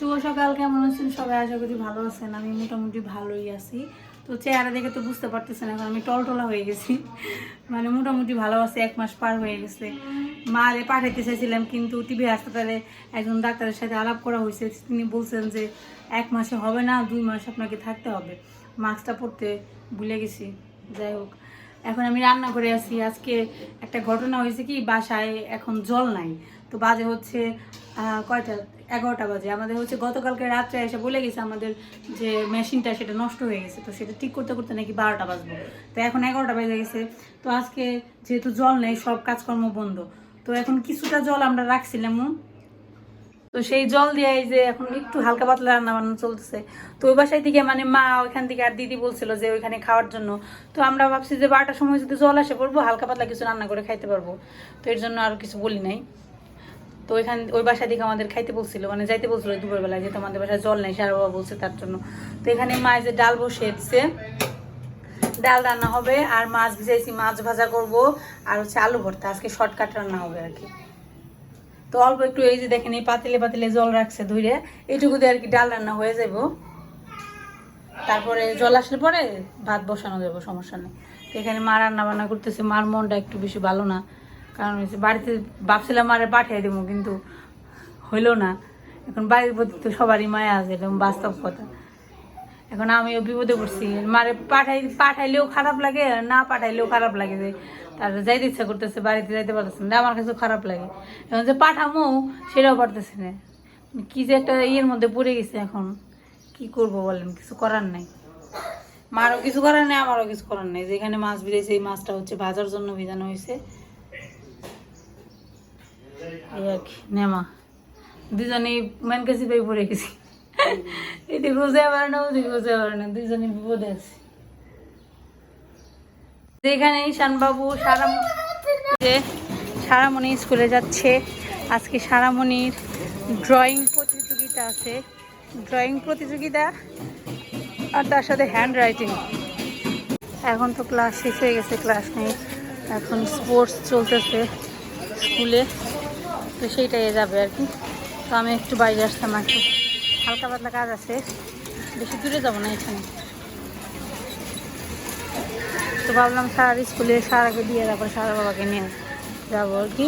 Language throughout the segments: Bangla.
শুভ সকাল, কেমন আছেন সবাই? আশা করি ভালো আছেন। আমি মোটামুটি ভালোই আছি। তো চেহারা দেখে তো বুঝতে পারতেছেন, এখন আমি টলটলা হয়ে গেছি। মানে মোটামুটি ভালো আছে, এক মাস পার হয়ে গেছে। মারে পাঠাইতে চাইছিলাম, কিন্তু টিভি হাসপাতালে একজন ডাক্তারের সাথে আলাপ করা হয়েছে। তিনি বলছেন যে, এক মাসে হবে না, দুই মাস আপনাকে থাকতে হবে। মাস্কটা পড়তে ভুলে গেছি। যাই হোক, এখন আমি রান্না করে আছি। আজকে একটা ঘটনা হয়েছে কি, বাসায় এখন জল নাই। তো বাজে হচ্ছে কয়টা? এগারোটা বাজে। আমাদের হচ্ছে গতকালকে রাত্রে এসে বলে গেছে আমাদের যে মেশিনটা সেটা নষ্ট হয়ে গেছে, তো সেটা ঠিক করতে করতে নাকি বারোটা বাজবো। তো এখন এগারোটা বেজে গেছে। তো আজকে যেহেতু জল নেই, সব কাজকর্ম বন্ধ। তো এখন কিছুটা জল আমরা রাখছিলাম। তো সেই জল দিয়ে যে এখন একটু হালকা পাতলা রান্না বান্না চলতেছে। তো ওই বাসায় থেকে মানে মা ওইখান থেকে আর দিদি বলছিল যে ওইখানে খাওয়ার জন্য। তো আমরা ভাবছি যে বারোটার সময় যদি জল আসে পড়ব হালকা পাতলা কিছু রান্না করে খাইতে পারব। তো এর জন্য আর কিছু বলি নাই। তো ওইখান, ওই বাসা থেকে আমাদের খাইতে বলছিল মানে যাইতে বলছিল দুপুরবেলায় যেহেতু আমাদের বাসায় জল নেই সারা বাবা বলছে তার জন্য। তো এখানে মা যে ডাল বসে দিচ্ছে ডাল রান্না হবে, আর মাছ ভিজাইছি, মাছ ভাজা করব, আর হচ্ছে আলু ভর্তা, আজকে শর্টকাট রান্না হবে আর কি। তো অল্প একটু এই যে দেখেন, এই পাতিলে পাতিলে জল রাখছে ধুইরে, এইটুকু দিয়ে আর কি ডাল রান্না হয়ে যাব। তারপরে জল আসলে পরে ভাত বসানো যাব, সমস্যা নেই। তো এখানে মা রান্না বান্না করতেছে, মার মনটা একটু বেশি ভালো না। কারণ বাড়িতে ভাবছিলাম মারে পাঠিয়ে দেবো, কিন্তু হইল না। এখন বাড়ির প্রতি তো সবারই মায়া আছে এরকম বাস্তব কথা। এখন আমিও বিপদে পড়ছি। মারে পাঠাই, পাঠাইলেও খারাপ লাগে, আর না পাঠাইলেও খারাপ লাগে যে, তার যাইতে ইচ্ছা করতেছে, বাড়িতে যাইতে পারতেছে না, আমার কাছে খারাপ লাগে। এখন যে পাঠামো, সেটাও পারতেছি না। কী যে একটা ইয়ের মধ্যে পড়ে গেছে এখন, কি করব বলেন, কিছু করার নাই। মারও কিছু করার নেই, আমারও কিছু করার নেই। যেখানে মাছ ভিজেছে এই মাছটা হচ্ছে ভাজার জন্য ভিজানো হয়েছে। এই আর কি, নেমা। দুজনেই মেন কাছে পেয়ে পড়ে গেছি। এদিকে বুঝতে পারে না ওদিকে বুঝতে পারে না দুজনে বিপদে আছে। যেখানে ঈশান বাবু সারা যে সারামণি স্কুলে যাচ্ছে, আজকে সারামণির ড্রয়িং প্রতিযোগিতা আছে। ড্রয়িং প্রতিযোগিতা আর তার সাথে হ্যান্ড রাইটিং এখন তো ক্লাস শেষ হয়ে গেছে ক্লাস নেই। এখন স্পোর্টস চলতেছে স্কুলে। তো সেইটাই যাবে আর কি। তো আমি একটু বাইরে আসতাম আর কি। হালকা পাতলা কাজ আছে। বেশি দূরে যাব না এখানে। তো ভাবলাম সারার স্কুলে সারাকে দিয়ে তারপর সারা বাবাকে নিয়ে যাব আর কি।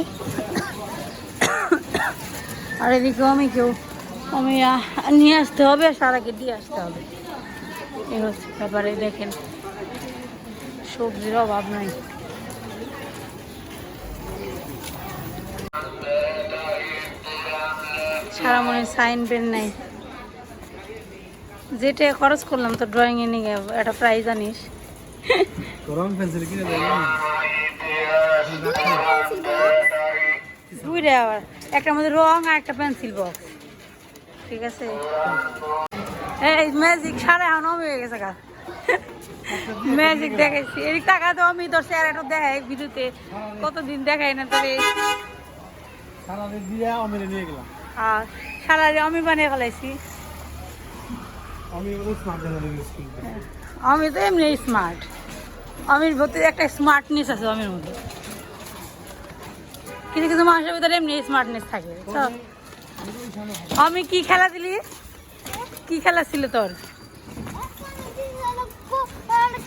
আর এদিকে আমি কেউ আমি নিয়ে আসতে হবে আর সারাকে দিয়ে আসতে হবে। এই হচ্ছে ব্যাপারে দেখেন। সবজির অভাব নাই। সারা মনে সাইন পেন নাই। যেটা খরচ করলাম তো ড্রয়িং এ নিয়ে একটা প্রাইজ আনিস। রং পেন্সিল কিনে দুইটা আবার একটার মধ্যে রং আর একটা পেন্সিল বক্স ঠিক আছে? এই ম্যাজিক সাড়ে এখন হয়ে গেছে গা। ম্যাজিক দেখাইছি। এই টাকা তো আমি তোর চেহারাটা দেখাই ভিডিওতে। কতদিন দেখাই না তোর? এই দিয়ে নিয়ে গেলাম। আর আমি বানিয়ে ফেলাইছি। আমি উসমান আমি তো এমনি স্মার্ট। আমির ভিতরে একটা স্মার্টনেস আছে আমির মধ্যে। কিছু কিছু মানুষের ভিতরে এমনি স্মার্টনেস থাকে? আমি কি খেলা দিলি? কি খেলা ছিল তোর?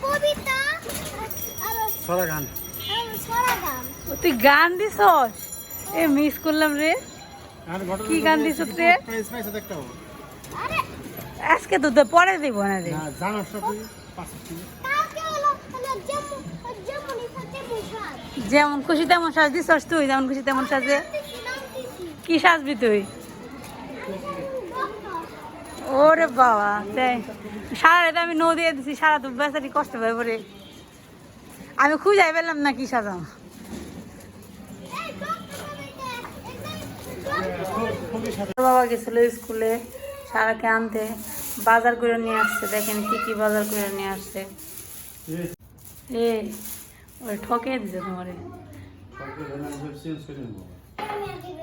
কবিতা আর সরা গান। ছড়া গান। ও, তুই গান দিছস? এ মিস করলাম রে। কি গান দিছ রে আজকে তো তো পরে দিব না রে। যেমন খুশি তেমন সাজ দিছস তুই যেমন খুশি তেমন সাজে। কি সাজবি তুই? ওরে বাবা তাই সারা রাত আমি নৌ দিয়ে দিছি সারা তো বেচারি কষ্ট পাই পরে আমি খুঁজাই পেলাম না কি সাজাম। বাবা গেছিল স্কুলে সারাকে আনতে, বাজার করে নিয়ে আসছে। দেখেন কি কি বাজার করে নিয়ে আসছে। এ ওই ঠকে দিছে তোমারে।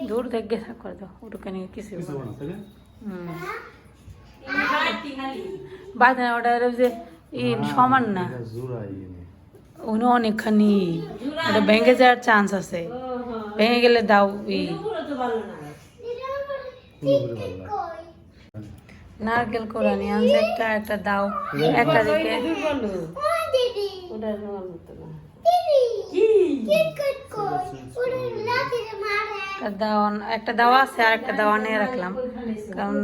দূর দেখ থাক করে দাও, ওটুকে নিয়ে কিছু বাদ ওটা এর যে সমান না। ওখানে অনেকখানি, ওটা ভেঙে যাওয়ার চান্স আছে। ভেঙে গেলে দাও নারকেল কোরানি আনছে একটা একটা দাও একটা দিকে। ও দিদি দিদি কি? কট কই ওরে লাঠি মারে। একটা দাওয়া আছে আর একটা দাওয়া নিয়ে রাখলাম। কারণ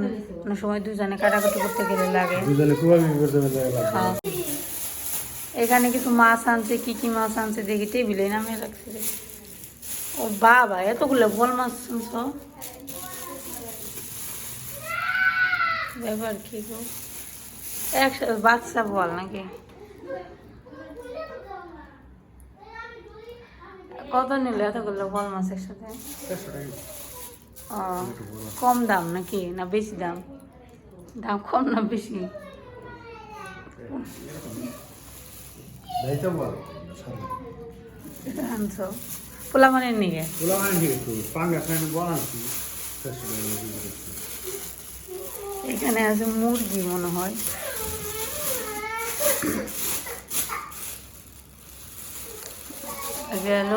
অনেক সময় দুজনে কাটাকুটি করতে গেলে লাগে। এখানে কিছু মাছ আনছে কি কি মাছ আনছে দেখি টেবিলে নামে রাখছে। ও বাবা এতগুলো বল মাছ আনছ। ব্যাপার কি গো? একসাথে বাচ্চা বল নাকি? কত নিল? এতগুলো বল মাছ একসাথে? ও কম দাম নাকি? না বেশি দাম? দাম কম না বেশি? আনছো? পোলা মানে নিয়ে মানে ঠিক পাঙ্গা খাই বল আনছি। এখানে আছে মুরগি মনে হয়। গেল।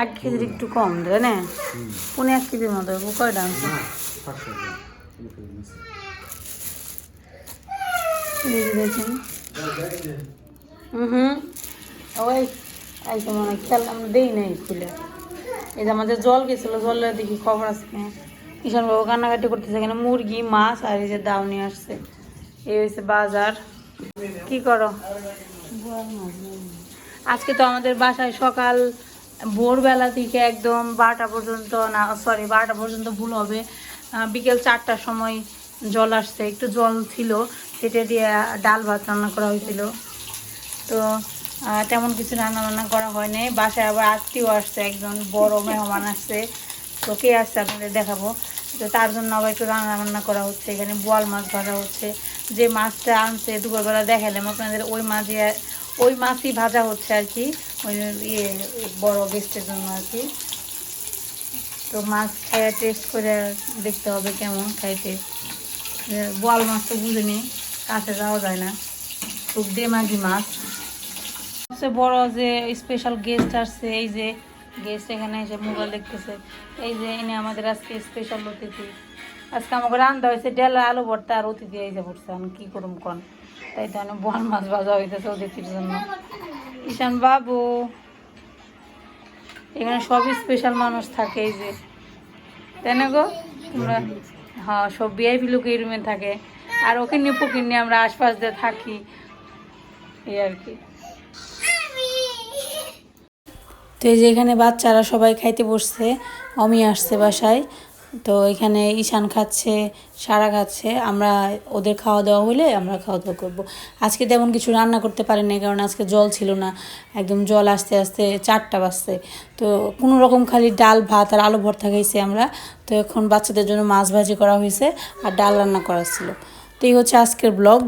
আট কেজির একটু কম দেয় না? পুনে এক কেজির মতো দেখি হুম ওই আইসে মনে আমরা দেই নাই খুলে। এই যে আমাদের জল গেছিল জলে দেখি খবর আছে কিষান বাবু কান্নাকাটি করতেছে এখানে মুরগি, মাছ আর এই যে দাও নিয়ে আসছে। এই হয়েছে বাজার। কি করো? আজকে তো আমাদের বাসায় সকাল ভোরবেলা থেকে একদম বারোটা পর্যন্ত না সরি বারোটা পর্যন্ত ভুল হবে। বিকেল চারটার সময় জল আসছে, একটু জল ছিল, সেটা দিয়ে ডাল ভাত রান্না করা হয়েছিল। তো তেমন কিছু রান্না বান্না করা হয়নি। বাসায় আবার আত্মীয় আসছে, একজন বড় মেহমান আসছে। তো কে আসছে আপনাদের দেখাবো। তো তার জন্য আবার একটু রান্না বান্না করা হচ্ছে, এখানে বোয়াল মাছ ভাজা হচ্ছে। যে মাছটা আনছে দুপুরবেলা দেখালাম আপনাদের, ওই মাছই ওই মাছই ভাজা হচ্ছে আর কি, ওই ইয়ে বড় গেস্টের জন্য আর কি। তো মাছ খাইয়া টেস্ট করে দেখতে হবে কেমন খাইতে। বোয়াল মাছ তো বুঝিনি, কাছে যাওয়া যায় না। খুব দেমাগি মাছ। সবচেয়ে বড় যে স্পেশাল গেস্ট আসছে, এই যে গেস্ট এখানে এসে মোবাইল দেখতেছে। এই যে এনে আমাদের আজকে স্পেশাল অতিথি। আজকে আমাকে রান্না হয়েছে, ডেলা, আলু ভর্তা আর অতিথি যে পড়ছে আমি কী করুম কন? তাই তো অনেক বন মাছ ভাজা হইতেছে অতিথির জন্য। ঈশান বাবু। এখানে সব স্পেশাল মানুষ থাকে এই যে। তাই না গো? তোমরা হ্যাঁ সব বিআইপি লোক এই রুমে থাকে। আর ওকে নিয়ে পুকির নিয়ে আমরা আশপাশ দিয়ে থাকি। এই আর কি। তো এই যে এখানে বাচ্চারা সবাই খাইতে বসছে, অমি আসছে বাসায়। তো এখানে ঈশান খাচ্ছে, সারা খাচ্ছে। আমরা ওদের খাওয়া দাওয়া হলে আমরা খাওয়া দাওয়া করব। আজকে তেমন কিছু রান্না করতে পারিনি কারণ আজকে জল ছিল না। একদম জল আসতে আসতে চারটা বাজছে। তো কোনো রকম খালি ডাল, ভাত আর আলু ভর্তা খাইছি আমরা। তো এখন বাচ্চাদের জন্য মাছ ভাজি করা হয়েছে আর ডাল রান্না করা ছিল। তো এই হচ্ছে আজকের ব্লগ।